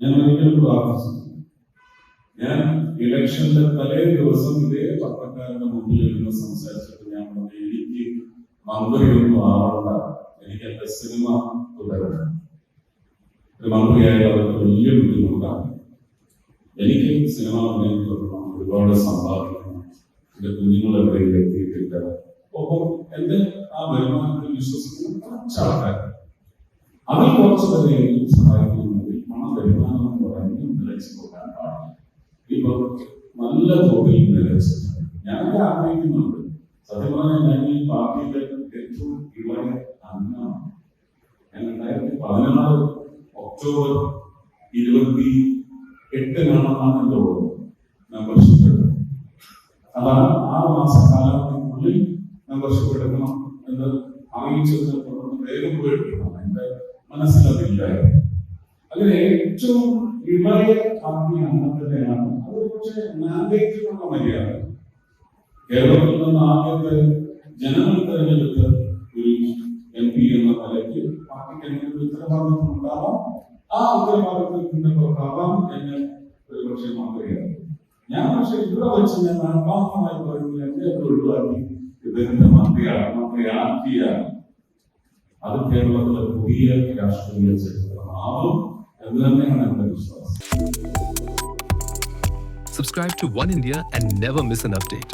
ഞാൻ ഒരിക്കലും പ്രാർത്ഥിച്ചു ഞാൻ ഇലക്ഷന്റെ തലേ ദിവസം ഇതേ പത്രക്കാരുടെ മുമ്പിൽ ഇരുന്ന് സംസാരിച്ചിട്ട് ഞാൻ പറഞ്ഞു എനിക്ക് മന്ത്രിയൊന്നും ആവണ്ട. എനിക്ക് എന്റെ സിനിമ തുടരണം. മന്ത്രിയായാലും അതൊക്കെ വലിയ ബുദ്ധിമുട്ടാണ്. എനിക്ക് സിനിമ അഭിനയം തുടരണം ഒരുപാട് സമ്പാദിക്കണം. എന്റെ കുഞ്ഞുങ്ങൾ എവിടെയും എത്തിയിട്ടില്ല. ഒപ്പം എന്റെ ആ വരുമാനത്തിൽ വിശ്വസിക്കുന്ന കുറച്ച് ആൾക്കാർ അതിൽ കുറച്ച് പേരെയും എനിക്ക് ആ വരുമാനം എന്ന് പറയുന്നത് നിലച്ചു പോകാൻ പാടില്ല ഇപ്പൊ നല്ല തോതിൽ നിലച്ചിട്ടുണ്ട് ഞാനൊക്കെ ആഗ്രഹിക്കുന്നുണ്ട്. സത്യം പറഞ്ഞാൽ ഞാൻ ഈ പാർട്ടിയിലെ ഏറ്റവും ഇളയ അംഗമാണ്. ഞാൻ രണ്ടായിരത്തി പതിനാറ് ഒക്ടോബർ ഇരുപത്തി എട്ടിനാണെന്നാണ് എന്റെ ഉള്ളത് മെമ്പർഷിപ്പ്. അതാണ് ആറ് മാസ കാലത്തിനുള്ളിൽ മെമ്പർഷിപ്പ് എടുക്കണം എന്ന് അറിയിച്ചതിനെ വേഗം പോയിട്ടാണ് എന്റെ മനസ്സിലതില്ലായിരുന്നു. അങ്ങനെ ഏറ്റവും ഇളയ കമ്പനി അംഗത്തിനെയാണ് അത് പക്ഷേ മാൻഡേറ്റിനുള്ള മര്യാദ. കേരളത്തിൽ നിന്ന് ആദ്യത്തെ ജനങ്ങൾ തെരഞ്ഞെടുത്ത ഒരു എം പി എന്ന നിലയ്ക്ക് പാർട്ടിക്ക് എങ്ങനെ ഉത്തരവാദിത്വം ഉണ്ടാവാം. ആ ഉത്തരവാദിത്വത്തിന്റെ പ്രഭാവം എന്നെ ഒരു പക്ഷേ മാതൃകയാണ് ഞാൻ പക്ഷെ ഇവിടെ വെച്ച് ഞാൻ ആത്മാർത്ഥമായി പറയുന്നത് എന്നെ ഒഴിവാക്കി. ഇദ്ദേഹത്തിന്റെ മന്ത്രിയാണ് മന്ത്രിയാക്കിയാണ്. അത് കേരളത്തിലെ പുതിയ രാഷ്ട്രീയ ചരിത്രമാവും. തന്നെയാണ് വിശ്വാസം Subscribe to One India and never miss an update.